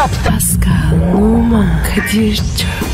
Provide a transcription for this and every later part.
hayat. Pascal, Oman, Kadir çok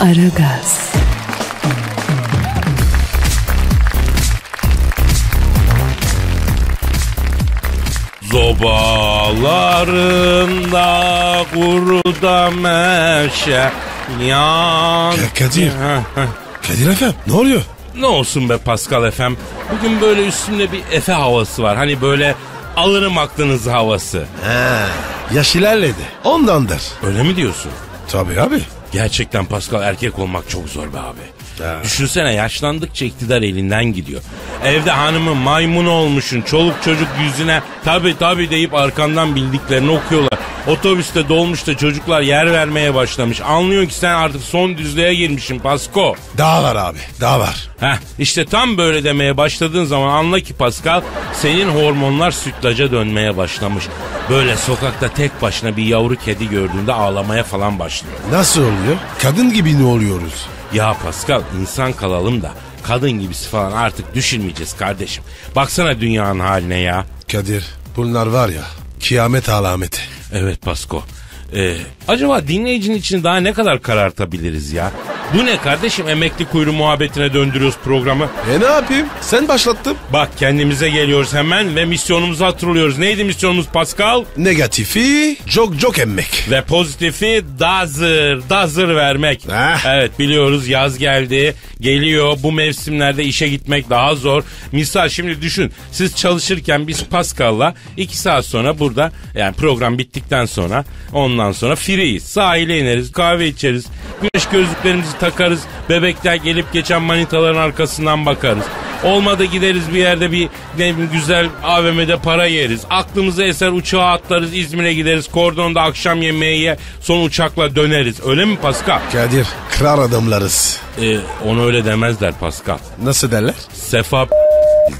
Aragaz, Zobalarında kuruda meşe yan. Ya Kadir. Kadir efendim ne oluyor? Ne olsun be Pascal efem. Bugün böyle üstümde bir Efe havası var. Hani böyle alırım aklınızı havası. He. Yaş ilerledi. Ondandır. Öyle mi diyorsun? Tabii abi. Gerçekten Pascal erkek olmak çok zor be abi. Ya. Düşünsene yaşlandıkça iktidar elinden gidiyor. Evde hanımın maymun olmuşsun. Çoluk çocuk yüzüne tabi tabi deyip arkandan bildiklerini okuyorlar. Otobüste dolmuşta çocuklar yer vermeye başlamış. Anlıyor ki sen artık son düzlüğe girmişsin Pasko. Daha var abi. Daha var. Heh işte tam böyle demeye başladığın zaman anla ki Pascal senin hormonlar sütlaca dönmeye başlamış. Böyle sokakta tek başına bir yavru kedi gördüğünde ağlamaya falan başlıyor. Nasıl oluyor? Kadın gibi ne oluyoruz? Ya Pascal insan kalalım da kadın gibisi falan artık düşünmeyeceğiz kardeşim. Baksana dünyanın haline ya. Kadir bunlar var ya kıyamet alameti. Evet Pasko. Ee, acaba dinleyicinin içini daha ne kadar karartabiliriz ya? Bu ne kardeşim emekli kuyruğu muhabbetine döndürüyoruz programı. E ne yapayım? Sen başlattın. Bak kendimize geliyoruz hemen ve misyonumuzu hatırlıyoruz. Neydi misyonumuz Pascal? Negatifi çok çok emmek. Ve pozitifi dazır, dazır vermek. Heh. Evet biliyoruz yaz geldi, geliyor. Bu mevsimlerde işe gitmek daha zor. Misal şimdi düşün, siz çalışırken biz Pascal'la iki saat sonra burada, yani program bittikten sonra, ondan sonra freeyiz. Sahile ineriz, kahve içeriz, güneş gözlüklerimizi takarız, bebekler gelip geçen manitaların arkasından bakarız. Olmadı gideriz bir yerde bir ne bileyim, güzel AVM'de para yeriz. Aklımıza eser uçağa atlarız İzmir'e gideriz. Kordonda akşam yemeği ye son uçakla döneriz. Öyle mi Pascal? Kadir kral adamlarız. Ee, onu öyle demezler Pascal. Nasıl derler? Sefa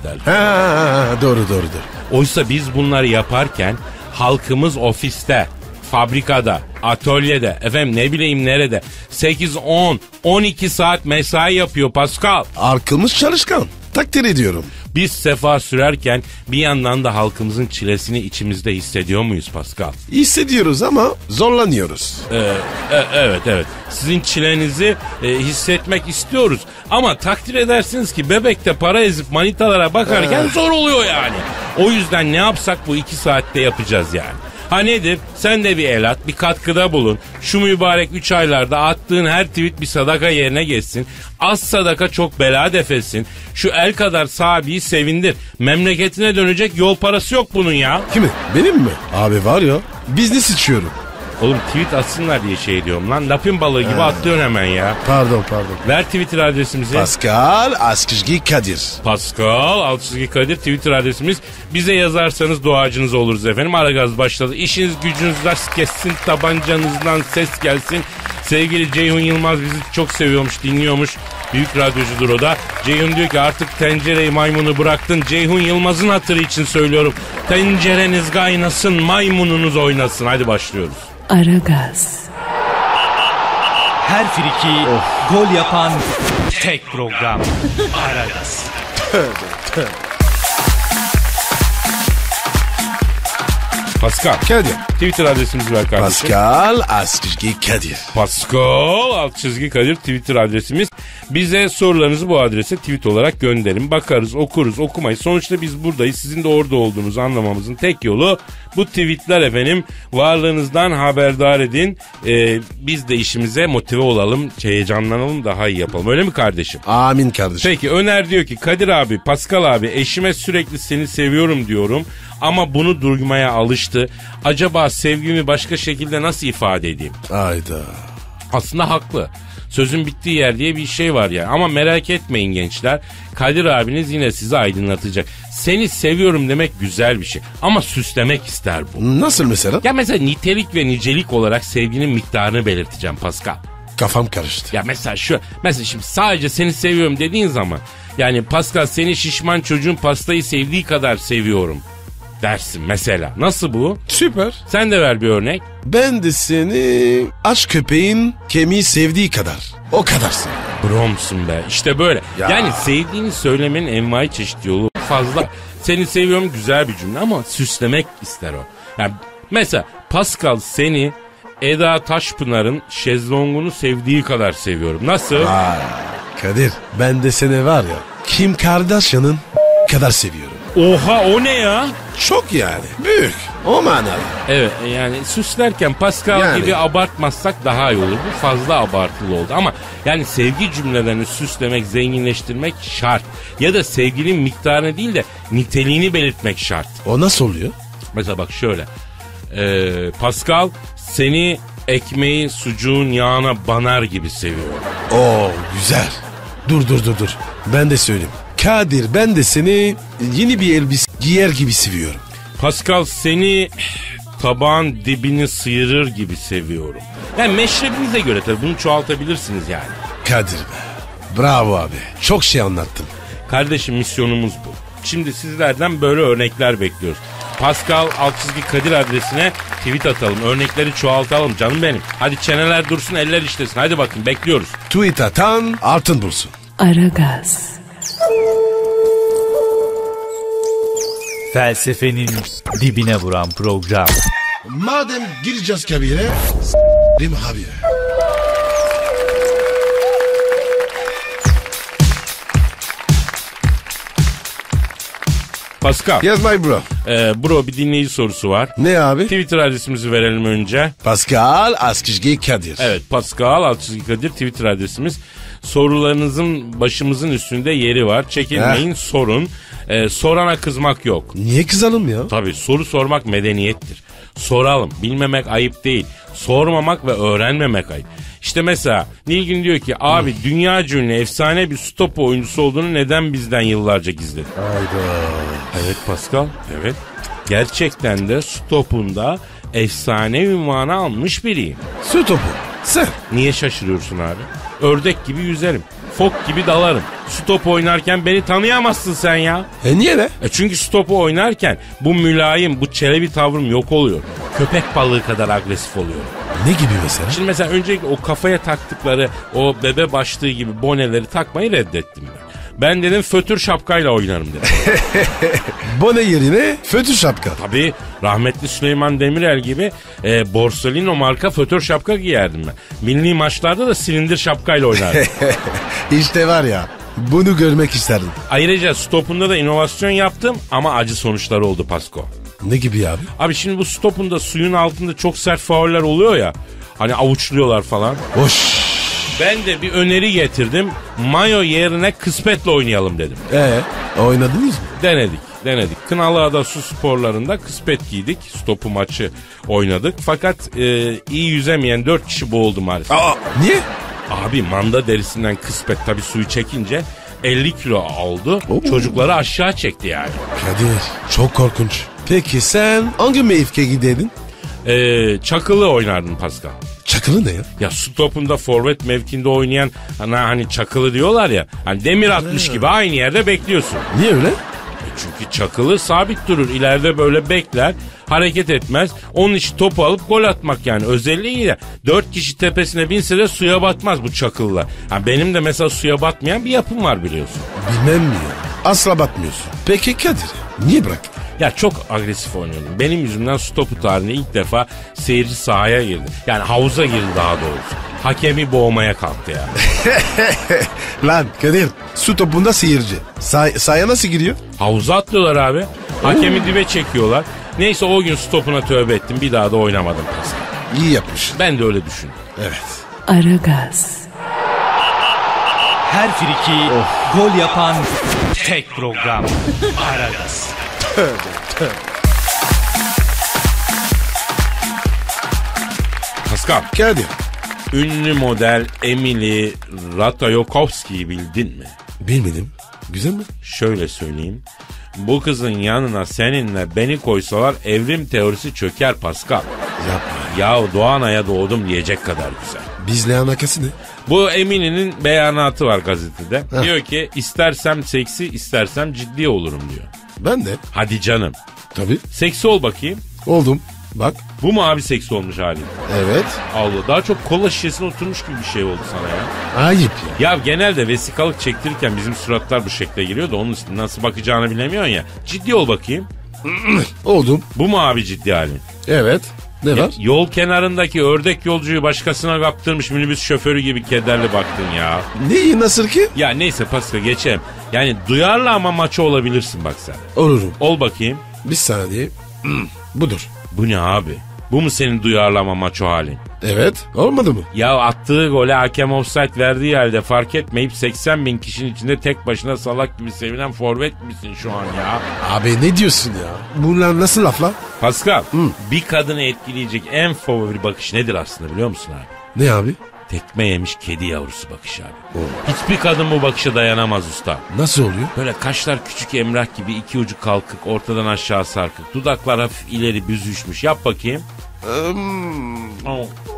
derler. Ha, doğru doğru doğru. Oysa biz bunları yaparken halkımız ofiste, fabrikada, atölyede, efendim ne bileyim nerede 8, 10, 12 saat mesai yapıyor Pascal. Arkamız çalışkan. Takdir ediyorum. Biz sefa sürerken bir yandan da halkımızın çilesini içimizde hissediyor muyuz Pascal? Hissediyoruz ama zorlanıyoruz. Ee, e- evet evet. Sizin çilenizi e, hissetmek istiyoruz. Ama takdir edersiniz ki bebekte para ezip manitalara bakarken zor oluyor yani. O yüzden ne yapsak bu iki saatte yapacağız yani. Ha nedir? Sen de bir el at, bir katkıda bulun. Şu mübarek 3 aylarda attığın her tweet bir sadaka yerine geçsin. Az sadaka çok bela defetsin. Şu el kadar sahibi sevindir. Memleketine dönecek yol parası yok bunun ya. Kimi? Benim mi? Abi var ya business içiyorum. Oğlum tweet atsınlar diye şey diyorum lan. Lapin balığı gibi atlıyorsun hemen ya. Pardon pardon. Ver Twitter adresimizi. Pascal Askışgi Kadir. Pascal Altçizgi Kadir Twitter adresimiz. Bize yazarsanız duacınız oluruz efendim. Aragaz başladı. İşiniz gücünüz rast kessin. Tabancanızdan ses gelsin. Sevgili Ceyhun Yılmaz bizi çok seviyormuş, dinliyormuş. Büyük radyocudur o da. Ceyhun diyor ki artık tencereyi maymunu bıraktın. Ceyhun Yılmaz'ın hatırı için söylüyorum. Tencereniz kaynasın, maymununuz oynasın. Hadi başlıyoruz. Aragaz, Her friki gol yapan tek program. Aragaz. Pascal. Kadir. Twitter adresimizi ver kardeşim. Pascal Askışgi Kadir. Pascal alt çizgi Kadir Twitter adresimiz. Bize sorularınızı bu adrese tweet olarak gönderin. Bakarız, okuruz, okumayız. Sonuçta biz buradayız. Sizin de orada olduğunuzu anlamamızın tek yolu bu tweetler efendim. Varlığınızdan haberdar edin. Ee, biz de işimize motive olalım, heyecanlanalım, daha iyi yapalım. Öyle mi kardeşim? Amin kardeşim. Peki Öner diyor ki Kadir abi, Pascal abi eşime sürekli seni seviyorum diyorum. Ama bunu duymaya alıştı. Acaba sevgimi başka şekilde nasıl ifade edeyim? Ayda. Aslında haklı. Sözün bittiği yer diye bir şey var yani. Ama merak etmeyin gençler. Kadir abiniz yine sizi aydınlatacak. Seni seviyorum demek güzel bir şey. Ama süslemek ister bu. Nasıl mesela? Ya mesela nitelik ve nicelik olarak sevginin miktarını belirteceğim Pascal. Kafam karıştı. Ya mesela şu, mesela şimdi sadece seni seviyorum dediğin zaman yani Pascal seni şişman çocuğun pastayı sevdiği kadar seviyorum dersin mesela. Nasıl bu? Süper. Sen de ver bir örnek. Ben de seni aç köpeğin kemiği sevdiği kadar. O kadar seviyorum. Bromsun be. İşte böyle. Ya. Yani sevdiğini söylemenin envai çeşit yolu fazla. Seni seviyorum güzel bir cümle ama süslemek ister o. Yani mesela Pascal seni Eda Taşpınar'ın şezlongunu sevdiği kadar seviyorum. Nasıl? Vay. Kadir ben de seni var ya Kim Kardashian'ın kadar seviyorum. Oha o ne ya? Çok yani. Büyük. O manada. Evet yani süslerken Pascal Yani. gibi abartmazsak daha iyi olur. Bu fazla abartılı oldu ama yani sevgi cümlelerini süslemek, zenginleştirmek şart. Ya da sevginin miktarını değil de niteliğini belirtmek şart. O nasıl oluyor? Mesela bak şöyle. Ee, Pascal seni ekmeği sucuğun yağına banar gibi seviyor. Oo güzel. Dur dur dur dur. Ben de söyleyeyim. Kadir ben de seni yeni bir elbise giyer gibi seviyorum. Pascal seni tabağın dibini sıyırır gibi seviyorum. Yani meşrebinize göre tabii bunu çoğaltabilirsiniz yani. Kadir be. Bravo abi. Çok şey anlattın. Kardeşim misyonumuz bu. Şimdi sizlerden böyle örnekler bekliyoruz. Pascal alt çizgi Kadir adresine tweet atalım. Örnekleri çoğaltalım canım benim. Hadi çeneler dursun eller işlesin. Hadi bakın bekliyoruz. Tweet atan altın bulsun. Aragaz, Felsefenin dibine vuran program. Madem gireceğiz kabire s**rim abi. Pascal, Yes my bro. e, bro bir dinleyici sorusu var. Ne abi? Twitter adresimizi verelim önce. Pascal Askizgi Kadir. Evet Pascal alt çizgi Kadir Twitter adresimiz. Sorularınızın başımızın üstünde yeri var. Çekinmeyin sorun. E, sorana kızmak yok. Niye kızalım ya? Tabii soru sormak medeniyettir. Soralım. Bilmemek ayıp değil. Sormamak ve öğrenmemek ayıp. İşte mesela Nilgün diyor ki abi dünya ünlü efsane bir stop oyuncusu olduğunu neden bizden yıllarca gizledin? Evet Pascal. Evet. Gerçekten de stopunda efsane ünvanı almış biriyim. Su topu. Sen. Niye şaşırıyorsun abi? Ördek gibi yüzerim. Fok gibi dalarım. Stop oynarken beni tanıyamazsın sen ya. E niye ne? E çünkü stopu oynarken bu mülayim, bu çelebi tavrım yok oluyor. Köpek balığı kadar agresif oluyor. Ne gibi mesela? Şimdi mesela öncelikle o kafaya taktıkları o bebe başlığı gibi boneleri takmayı reddettim ben. Ben dedim fötür şapkayla oynarım dedim. Bone yerine fötü şapka. Tabii rahmetli Süleyman Demirel gibi e, Borsalino marka fötür şapka giyerdim ben. Milli maçlarda da silindir şapkayla oynardım. işte var ya bunu görmek isterdim. Ayrıca stopunda da inovasyon yaptım ama acı sonuçları oldu Pasko. Ne gibi abi? Abi şimdi bu stopunda suyun altında çok sert fauller oluyor ya. Hani avuçluyorlar falan. Hoş. Ben de bir öneri getirdim. Mayo yerine kısmetle oynayalım dedim. Ee, oynadınız mı? Denedik, denedik. Kınalıada su sporlarında kısmet giydik. Stopu maçı oynadık. Fakat e, iyi yüzemeyen 4 kişi boğuldu maalesef. Aa, niye? Abi manda derisinden kısmet tabii suyu çekince 50 kilo oldu. Oo. Çocukları aşağı çekti yani. Kadir çok korkunç. Peki sen hangi mevkiye giderdin? E, çakılı oynardın Pascal. Çakılı ne ya? Ya stopunda forvet mevkinde oynayan hani, hani çakılı diyorlar ya. Hani demir atmış gibi aynı yerde bekliyorsun. Niye öyle? E Çünkü çakılı sabit durur. İleride böyle bekler. Hareket etmez. Onun için topu alıp gol atmak yani. Özelliği de dört kişi tepesine binse de suya batmaz bu çakıllar. Ha benim de mesela suya batmayan bir yapım var biliyorsun. Bilmem mi ya? Asla batmıyorsun. Peki Kadir niye bıraktın? Ya çok agresif oynuyordum. Benim yüzümden stopu tarihinde ilk defa seyirci sahaya girdi. Yani havuza girdi daha doğrusu. Hakemi boğmaya kalktı yani. Lan Kadir su topunda seyirci. Say sahaya nasıl giriyor? Havuza atlıyorlar abi. Hakemi dibe çekiyorlar. Neyse o gün stopuna tövbe ettim. Bir daha da oynamadım Pascal. İyi yapmış. Ben de öyle düşündüm. Evet. Aragaz, Her friki gol yapan tek program. Aragaz. Pascal Kadir Ünlü model Emily Ratajkowski'yi bildin mi? Bilmedim. Güzel mi? Şöyle söyleyeyim. Bu kızın yanına seninle beni koysalar evrim teorisi çöker Pascal. Yapma. Ya Doğanay'a doğdum diyecek kadar güzel. Bizle alakası ne? Bu Emine'nin beyanatı var gazetede. Heh. Diyor ki istersem seksi istersem ciddi olurum diyor. Ben de. Hadi canım. Tabii. Seksi ol bakayım. Oldum. Bak. Bu mu abi seksi olmuş halin? Evet. Allah daha çok kola şişesine oturmuş gibi bir şey oldu sana ya. Ayıp ya. Ya genelde vesikalık çektirirken bizim suratlar bu şekle giriyor da onun nasıl bakacağını bilemiyorsun ya. Ciddi ol bakayım. Oldum. Bu mu abi ciddi halin? Evet. Ne var? Yol kenarındaki ördek yolcuyu başkasına kaptırmış minibüs şoförü gibi kederli baktın ya. Neyi nasıl ki? Ya neyse Pascal geçelim. Yani duyarlı ama maço olabilirsin bak sen. Olurum. Ol bakayım. Bir saniye. Budur. Bu ne abi? Bu mu senin duyarlı ama maço halin? Evet. Olmadı mı? Ya attığı gole hakem offside verdiği halde fark etmeyip 80 bin kişinin içinde tek başına salak gibi sevinen forvet misin şu an ya? Abi ne diyorsun ya? Bunlar nasıl laflar? Pascal bir kadını etkileyecek en favori bakış nedir aslında biliyor musun abi? Ne abi? Tekme yemiş kedi yavrusu bakış abi. Hiçbir kadın bu bakışa dayanamaz usta. Nasıl oluyor? Böyle kaşlar küçük emrah gibi iki ucu kalkık ortadan aşağı sarkık. Dudaklar hafif ileri büzüşmüş. Yap bakayım. Aa,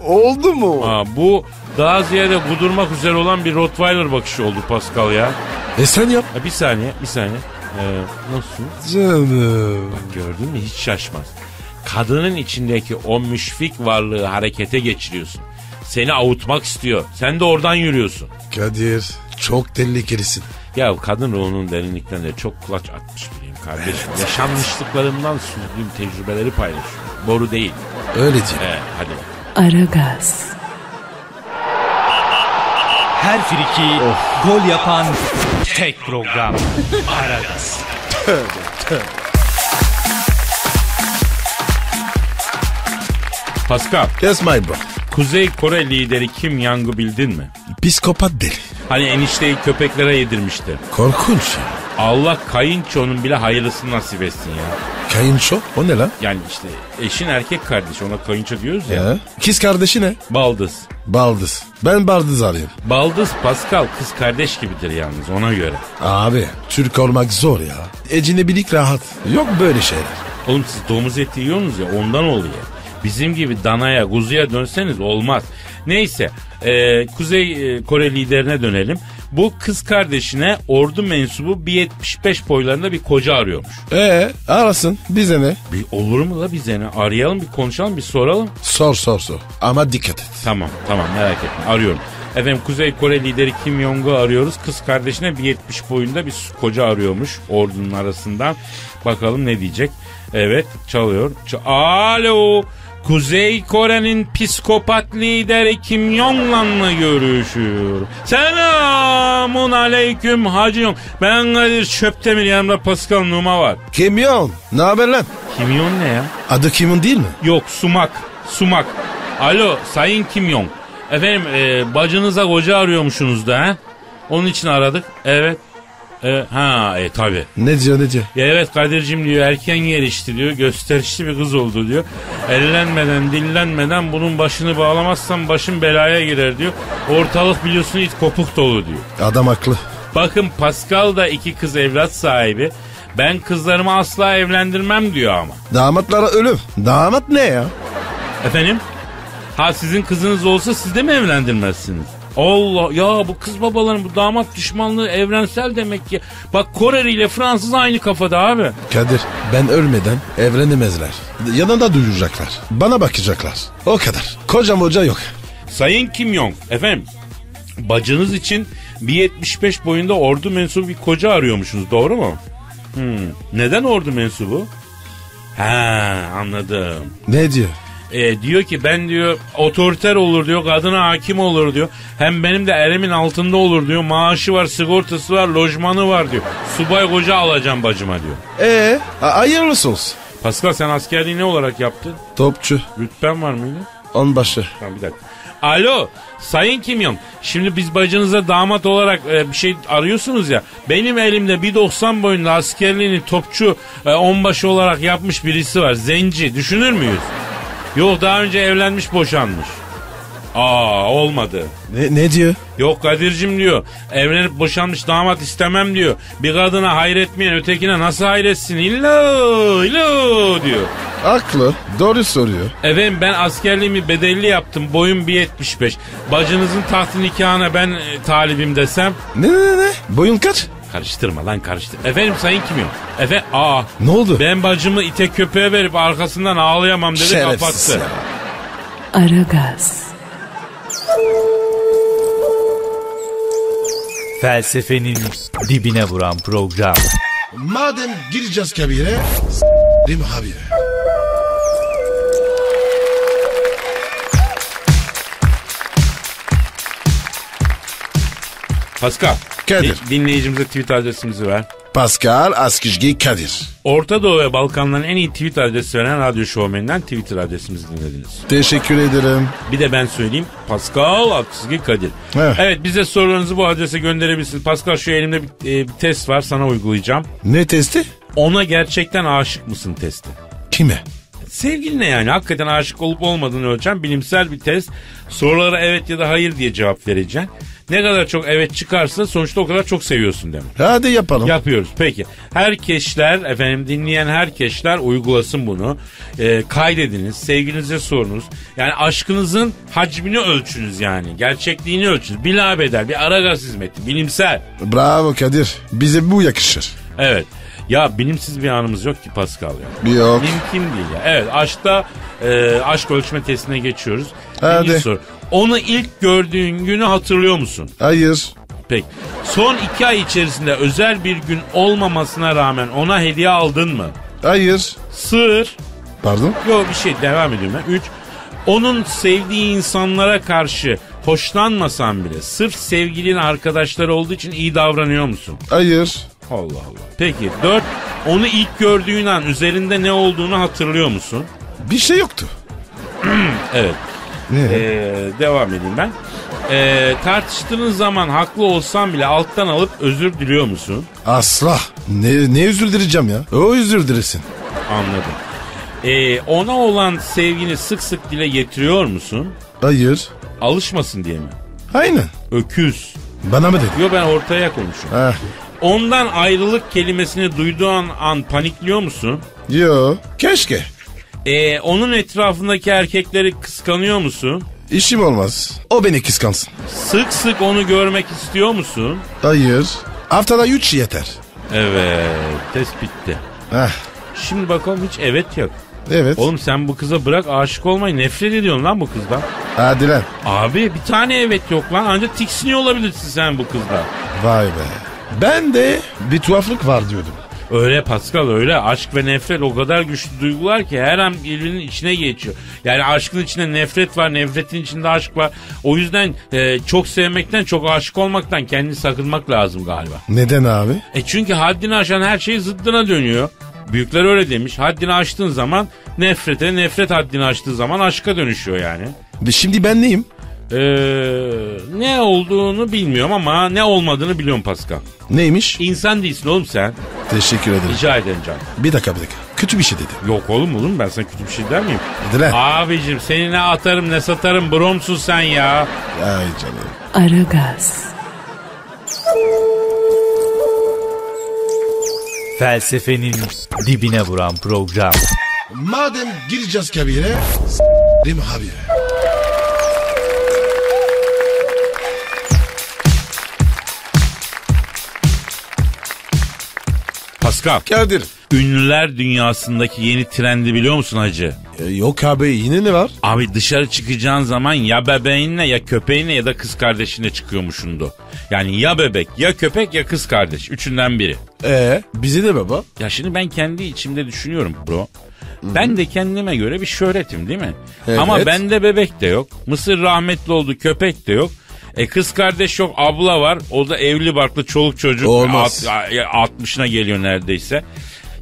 Oldu mu? Aa, bu daha ziyade kudurmak üzere olan bir Rottweiler bakışı oldu Pascal ya. E sen yap. Ha, bir saniye bir saniye. Ee, nasıl? Canım. Gördün mü hiç şaşmaz. Kadının içindeki o müşfik varlığı harekete geçiriyorsun. Seni avutmak istiyor. Sen de oradan yürüyorsun. Kadir çok tehlikelisin. Ya kadın ruhunun derinliklerinde çok kulaç atmış biriyim kardeşim. Yaşanmışlıklarımdan sürdüğüm tecrübeleri paylaşıyorum. Boru değil. Öyle diyor. He, hadi bak. Aragaz, Her friki gol yapan tek program. Aragaz. Pascal, Yes my bro. Kuzey Kore lideri Kim Jong'u bildin mi? Psikopat deli. Hani enişteyi köpeklere yedirmişti. Korkunç ya. Allah kayınçonun bile hayırlısını nasip etsin ya. Kayınço o ne lan? Yani işte eşin erkek kardeşi ona kayınço diyoruz ya. Ya. Kız kardeşi ne? Baldız. Baldız. Ben baldız arayayım. Baldız Pascal kız kardeş gibidir yalnız ona göre. Abi Türk olmak zor ya. Ecinebilik rahat. Yok böyle şeyler. Oğlum siz domuz eti yiyorsunuz ya ondan oluyor. Bizim gibi danaya, kuzuya dönseniz olmaz. Neyse, e, Kuzey Kore liderine dönelim. Bu kız kardeşine ordu mensubu bir 75 boylarında bir koca arıyormuş. Ee arasın bize ne? Bir olur mu la bize ne? Arayalım bir konuşalım bir soralım. Sor sor sor. Ama dikkat et. Tamam tamam merak etme arıyorum. Efendim Kuzey Kore lideri Kim Jong'u arıyoruz. Kız kardeşine bir 70 boyunda bir koca arıyormuş ordunun arasından. Bakalım ne diyecek. Evet çalıyor. Ç- Alo. Kuzey Kore'nin psikopat lideri Kim Jong'la mı görüşüyor? Selamun aleyküm Hacı Jong. Ben Kadir Çöptemir yanımda Pascal Numa var. Kimyon. Ne haber lan? Kim Jong ne ya? Adı kimin değil mi? Yok sumak. Sumak. Alo Sayın Kim Jong. Efendim e, bacınıza koca arıyormuşsunuz da ha? Onun için aradık. Evet. E, ha e tabi. Ne diyor ne diyor? Ya evet Kadir'cim diyor erken gelişti diyor. Gösterişli bir kız oldu diyor. Ellenmeden dillenmeden bunun başını bağlamazsam başım belaya girer diyor. Ortalık biliyorsun it kopuk dolu diyor. Adam haklı. Bakın Pascal da iki kız evlat sahibi. Ben kızlarımı asla evlendirmem diyor ama. Damatlara ölüm. Damat ne ya? Efendim? Ha sizin kızınız olsa siz de mi evlendirmezsiniz? Allah ya bu kız babaların bu damat düşmanlığı evrensel demek ki. Bak Koreli ile Fransız aynı kafada abi. Kadir ben ölmeden evlenemezler. Yanında duyacaklar. Bana bakacaklar. O kadar. Kocam hoca yok. Sayın Kim Jong efendim bacınız için 1.75 boyunda ordu mensubu bir koca arıyormuşsunuz doğru mu? Hmm. Neden ordu mensubu? Ha anladım. Ne diyor? E, diyor ki ben diyor otoriter olur diyor kadına hakim olur diyor. Hem benim de elimin altında olur diyor. Maaşı var sigortası var lojmanı var diyor. Subay koca alacağım bacıma diyor. Ee, ha- hayırlısı olsun. Pascal sen askerliği ne olarak yaptın? Topçu. Rütben var mıydı? Onbaşı. Tamam bir dakika. Alo Sayın Kim Jong. Şimdi biz bacınıza damat olarak e, bir şey arıyorsunuz ya. Benim elimde 1.90 boyunda askerliğini topçu e, onbaşı olarak yapmış birisi var. Zenci. Düşünür müyüz? Yok daha önce evlenmiş boşanmış. Aa olmadı. Ne, ne diyor? Yok Kadir'cim diyor. Evlenip boşanmış damat istemem diyor. Bir kadına hayretmeyen ötekine nasıl hayretsin? İllo illo diyor. Haklı. Doğru soruyor. Efendim ben askerliğimi bedelli yaptım. Boyum 1.75. Bacınızın tahtı nikahına ben e, talibim desem. Ne ne ne? Boyun kaç? Karıştırma lan karıştır. Efendim sayın kimim? Efendim aa. Ne oldu? Ben bacımı ite köpeğe verip arkasından ağlayamam dedi Şerefsiz kapattı. ya. Aragaz, Felsefenin dibine vuran program. Madem gireceğiz kabire, s**rim abi. Pascal. Kadir. di- Dinleyicimize tweet adresimizi ver. Pascal Askizgi Kadir. Orta Doğu ve Balkanların en iyi tweet adresi veren radyo şovmeninden Twitter adresimizi dinlediniz. Teşekkür ederim. Bir de ben söyleyeyim. Pascal Askizgi Kadir. Evet. Evet bize sorularınızı bu adrese gönderebilirsiniz. Pascal şu elimde bir, e, bir test var sana uygulayacağım. Ne testi? Ona gerçekten aşık mısın testi. Kime? Sevgiline yani hakikaten aşık olup olmadığını ölçen bilimsel bir test. Sorulara evet ya da hayır diye cevap vereceksin. Ne kadar çok evet çıkarsa sonuçta o kadar çok seviyorsun demek. Hadi yapalım. Yapıyoruz peki. Herkeşler efendim dinleyen herkeşler uygulasın bunu. Ee, kaydediniz sevgilinize sorunuz. Yani aşkınızın hacmini ölçünüz yani. Gerçekliğini ölçünüz. Bilabeder bir ara gaz hizmeti bilimsel. Bravo Kadir. Bize bu yakışır. Evet. Ya bilimsiz bir anımız yok ki Pascal ya. Yok. Mümkün değil ya. Evet aşkta e, aşk ölçme testine geçiyoruz. Hadi. Soru. Onu ilk gördüğün günü hatırlıyor musun? Hayır. Peki. Son iki ay içerisinde özel bir gün olmamasına rağmen ona hediye aldın mı? Hayır. Sır. Pardon? Yok bir şey devam ediyorum ben. Üç. Onun sevdiği insanlara karşı hoşlanmasan bile sırf sevgilin arkadaşları olduğu için iyi davranıyor musun? Hayır. Allah Allah. Peki dört. Onu ilk gördüğün an üzerinde ne olduğunu hatırlıyor musun? Bir şey yoktu. Evet. Ne? Ee, devam edeyim ben. Ee, tartıştığınız zaman haklı olsan bile alttan alıp özür diliyor musun? Asla. Ne, ne özür dileyeceğim ya? O özür dilesin. Anladım. Ee, ona olan sevgini sık sık dile getiriyor musun? Hayır. Alışmasın diye mi? Aynen. Öküz. Bana mı dedin? Yo ben ortaya konuşuyorum. Ha. Ondan ayrılık kelimesini duyduğun an panikliyor musun? Yo. Keşke. Ee, onun etrafındaki erkekleri kıskanıyor musun? İşim olmaz. O beni kıskansın. Sık sık onu görmek istiyor musun? Hayır. Haftada üç yeter. Evet, test bitti. Heh. Şimdi bakalım hiç evet yok. Evet. Oğlum sen bu kıza bırak aşık olmayı nefret ediyorsun lan bu kızdan. Hadi lan. Abi bir tane evet yok lan ancak tiksiniyor olabilirsin sen bu kızdan. Vay be. Ben de bir tuhaflık var diyordum. Öyle Pascal öyle aşk ve nefret o kadar güçlü duygular ki her an birbirinin içine geçiyor. Yani aşkın içinde nefret var nefretin içinde aşk var. O yüzden e, çok sevmekten çok aşık olmaktan kendini sakınmak lazım galiba. Neden abi? E çünkü haddini aşan her şey zıddına dönüyor. Büyükler öyle demiş. Haddini aştığın zaman nefrete, nefret haddini aştığı zaman aşka dönüşüyor yani. Şimdi ben neyim? Ee, ne olduğunu bilmiyorum ama ne olmadığını biliyorum Pascal. Neymiş? İnsan değilsin oğlum sen. Teşekkür ederim. Rica ederim canım. Bir dakika bir dakika. Kötü bir şey dedi. Yok oğlum oğlum ben sana kötü bir şey der miyim? Lan. Abicim seni ne atarım ne satarım bromsun sen ya. Ay canım. Aragaz, Felsefenin dibine vuran program. Madem gireceğiz kabire s**rim abi. Pascal Kadir. ünlüler dünyasındaki yeni trendi biliyor musun hacı? E, yok abi yine ne var? Abi dışarı çıkacağın zaman ya bebeğinle ya köpeğinle ya da kız kardeşinle çıkıyormuşundu. Yani ya bebek ya köpek ya kız kardeş. Üçünden biri. Ee, bizi de baba. Ya şimdi ben kendi içimde düşünüyorum bro. Ben de kendime göre bir şöhretim değil mi? Evet. Ama bende bebek de yok. Mısır rahmetli oldu köpek de yok. E kız kardeş yok abla var. O da evli barklı çoluk çocuk. Olmaz. At- a- 60'ına geliyor neredeyse.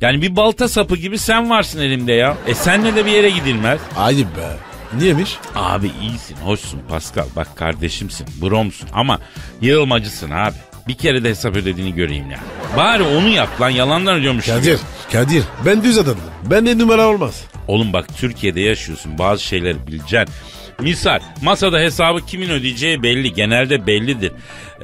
Yani bir balta sapı gibi sen varsın elimde ya. E senle de bir yere gidilmez. Ayıp be. Niyemiş? Abi iyisin, hoşsun Pascal. Bak kardeşimsin, bromsun ama yığılmacısın abi. Bir kere de hesap ödediğini göreyim ya. Bari onu yap lan yalandan ödüyormuş. Kadir, Kadir ben düz adamım. Ben de numara olmaz. Oğlum bak Türkiye'de yaşıyorsun bazı şeyleri bileceksin. Misal masada hesabı kimin ödeyeceği belli genelde bellidir.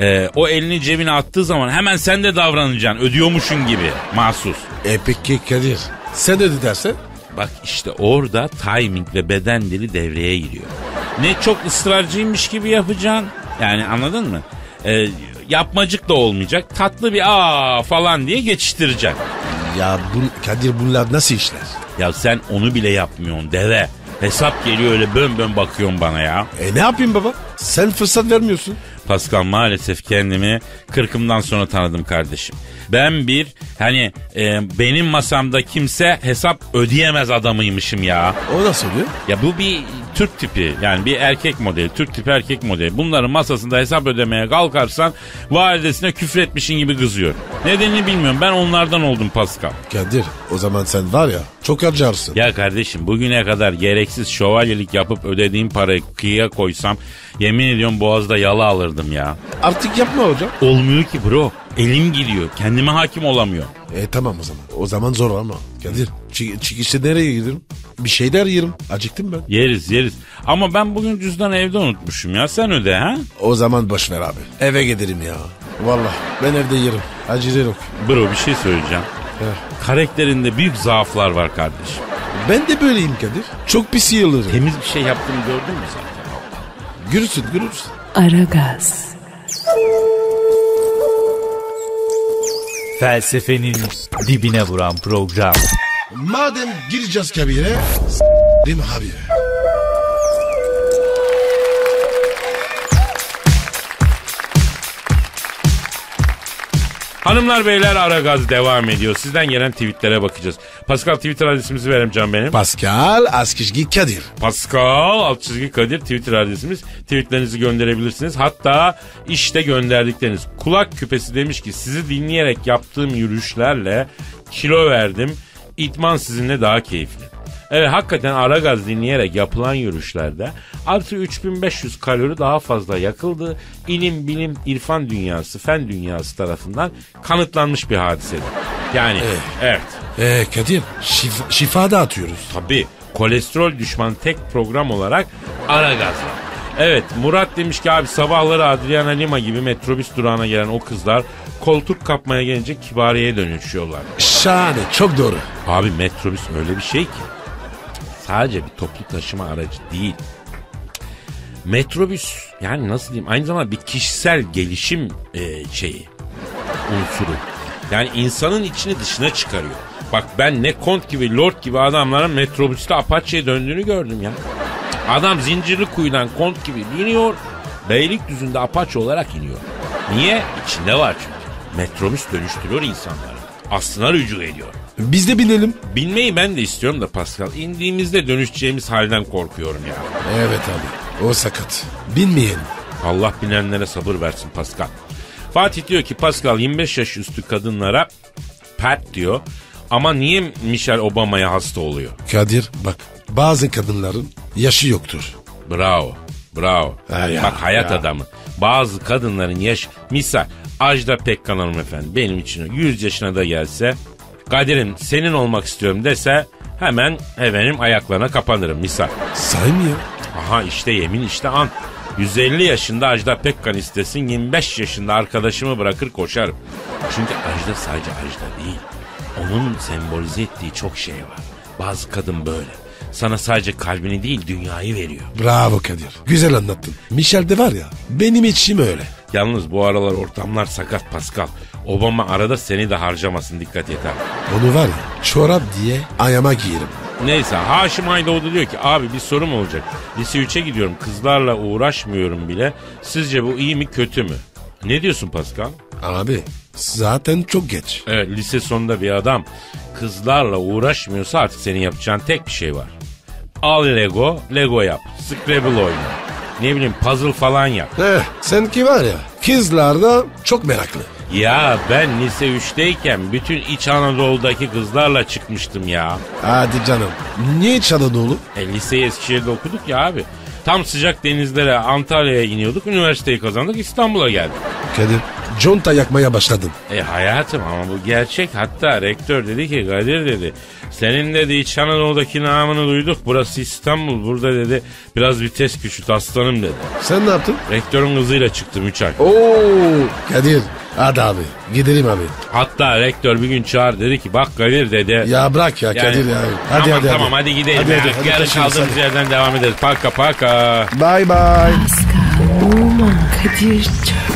Ee, o elini cebine attığı zaman hemen sen de davranacaksın ödüyormuşun gibi mahsus. E peki Kadir sen öde dersen? Bak işte orada timing ve beden dili devreye giriyor. Ne çok ısrarcıymış gibi yapacaksın. Yani anladın mı? Ee, yapmacık da olmayacak. Tatlı bir aa falan diye geçiştireceksin. Ya bu, Kadir bunlar nasıl işler? Ya sen onu bile yapmıyorsun deve. Hesap geliyor öyle bön bön bakıyorsun bana ya. E ne yapayım baba? Sen fırsat vermiyorsun. Pascal maalesef kendimi kırkımdan sonra tanıdım kardeşim. Ben bir hani e, benim masamda kimse hesap ödeyemez adamıymışım ya. O nasıl oluyor? Ya bu bir Türk tipi yani bir erkek modeli Türk tipi erkek modeli. Bunların masasında hesap ödemeye kalkarsan validesine küfretmişin gibi kızıyor. Nedenini bilmiyorum ben onlardan oldum Pascal. Kadir o zaman sen var ya çok harcarsın. Ya kardeşim bugüne kadar gereksiz şövalyelik yapıp ödediğim parayı kıyıya koysam yemin ediyorum boğazda yala alırdım ya. Artık yapma hocam. Olmuyor ki bro. Elim gidiyor. Kendime hakim olamıyorum. E tamam o zaman. O zaman zor ama. Kadir çı- çıkışta nereye giderim? Bir şeyler yerim. Acıktım ben. Yeriz yeriz. Ama ben bugün cüzdanı evde unutmuşum ya. Sen öde ha? O zaman boş ver abi. Eve giderim ya. Vallahi ben evde yerim. Acele yok. Bro bir şey söyleyeceğim. Heh. Karakterinde büyük zaaflar var kardeşim. Ben de böyleyim Kadir. Çok pis yıllarım. Temiz bir şey yaptığını gördün mü zaten? Görürsün görürsün. Aragaz, Felsefenin dibine vuran program. Madem gireceğiz kabire. Değil mi Hanımlar beyler ara gaz devam ediyor. Sizden gelen tweetlere bakacağız. Pascal Twitter adresimizi verim can benim. Pascal Askışgi Kadir. Pascal alt çizgi Kadir Twitter adresimiz. Tweetlerinizi gönderebilirsiniz. Hatta işte gönderdikleriniz. Kulak küpesi demiş ki sizi dinleyerek yaptığım yürüyüşlerle kilo verdim. İtman sizinle daha keyifli. Evet hakikaten ara gaz dinleyerek yapılan yürüyüşlerde artı 3500 kalori daha fazla yakıldı. İlim, bilim, irfan dünyası, fen dünyası tarafından kanıtlanmış bir hadisedir. Yani evet. Ee Kadir şif- şifa da atıyoruz. Tabii kolesterol düşman tek program olarak ara gaz var. Evet Murat demiş ki abi sabahları Adriana Lima gibi metrobüs durağına gelen o kızlar koltuk kapmaya gelince kibariyeye dönüşüyorlar. Şahane çok doğru. Abi metrobüs öyle bir şey ki sadece bir toplu taşıma aracı değil. Metrobüs yani nasıl diyeyim aynı zamanda bir kişisel gelişim e, şeyi unsuru. Yani insanın içini dışına çıkarıyor. Bak ben ne kont gibi lord gibi adamların metrobüste Apache'ye döndüğünü gördüm ya. Adam zincirli kuyudan kont gibi biniyor. Beylikdüzü'nde Apache olarak iniyor. Niye? İçinde var çünkü. Metrobüs dönüştürüyor insanları. Aslına rücu ediyor. Biz de binelim. Binmeyi ben de istiyorum da Pascal. İndiğimizde dönüşeceğimiz halden korkuyorum ya. Evet abi o sakat. Binmeyelim. Allah binenlere sabır versin Pascal. Fatih diyor ki Pascal 25 yaş üstü kadınlara pert diyor. Ama niye Michelle Obama'ya hasta oluyor? Kadir bak bazı kadınların yaşı yoktur. Bravo. Bravo. Ha ya, Bak hayat ya. adamı. Bazı kadınların yaş... Misal Ajda Pekkan hanımefendi benim için 100 yaşına da gelse... Kadir'im senin olmak istiyorum dese hemen efendim ayaklarına kapanırım misal. Say mı ya? Aha işte yemin işte an. 150 yaşında Ajda Pekkan istesin 25 yaşında arkadaşımı bırakır koşarım. Çünkü Ajda sadece Ajda değil. Onun sembolize ettiği çok şey var. Bazı kadın böyle. Sana sadece kalbini değil dünyayı veriyor. Bravo Kadir. Güzel anlattın. Michel de var ya benim içim öyle. Yalnız bu aralar ortamlar sakat Pascal. Obama arada seni de harcamasın dikkat et ha. Onu var ya çorap diye ayağıma giyerim. Neyse Haşim Aydoğdu diyor ki abi bir sorum olacak. Lise 3'e gidiyorum kızlarla uğraşmıyorum bile. Sizce bu iyi mi kötü mü? Ne diyorsun Pascal? Abi zaten çok geç. Evet lise sonunda bir adam kızlarla uğraşmıyorsa artık senin yapacağın tek bir şey var. Al Lego, Lego yap. Scrabble oyna. Ne bileyim puzzle falan yap. Heh, senki var ya kızlar da çok meraklı. Ya ben lise 3'teyken bütün İç Anadolu'daki kızlarla çıkmıştım ya. Hadi canım. Niye Çanakkale? E, liseyi Eskişehir'de okuduk ya abi. Tam sıcak denizlere Antalya'ya iniyorduk. Üniversiteyi kazandık İstanbul'a geldik. Kadir conta yakmaya başladın. E hayatım ama bu gerçek. Hatta rektör dedi ki Kadir dedi. Senin dedi İç Anadolu'daki namını duyduk. Burası İstanbul. Burada dedi biraz vites küçült aslanım dedi. Sen ne yaptın? Rektörün kızıyla çıktım 3 ay. Oo Kadir hadi abi gidelim abi. Hatta rektör bir gün çağır dedi ki bak Kadir dedi. Ya bırak ya Yani- Kadir ya. Hadi tamam hadi tamam hadi. hadi gidelim Hadi, hadi, hadi, Yarın kaldığımız hadi. yerden devam ederiz. Paka paka. Bye bye. Pascal, Oman, Kadir çok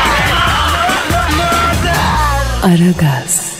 Aragaz.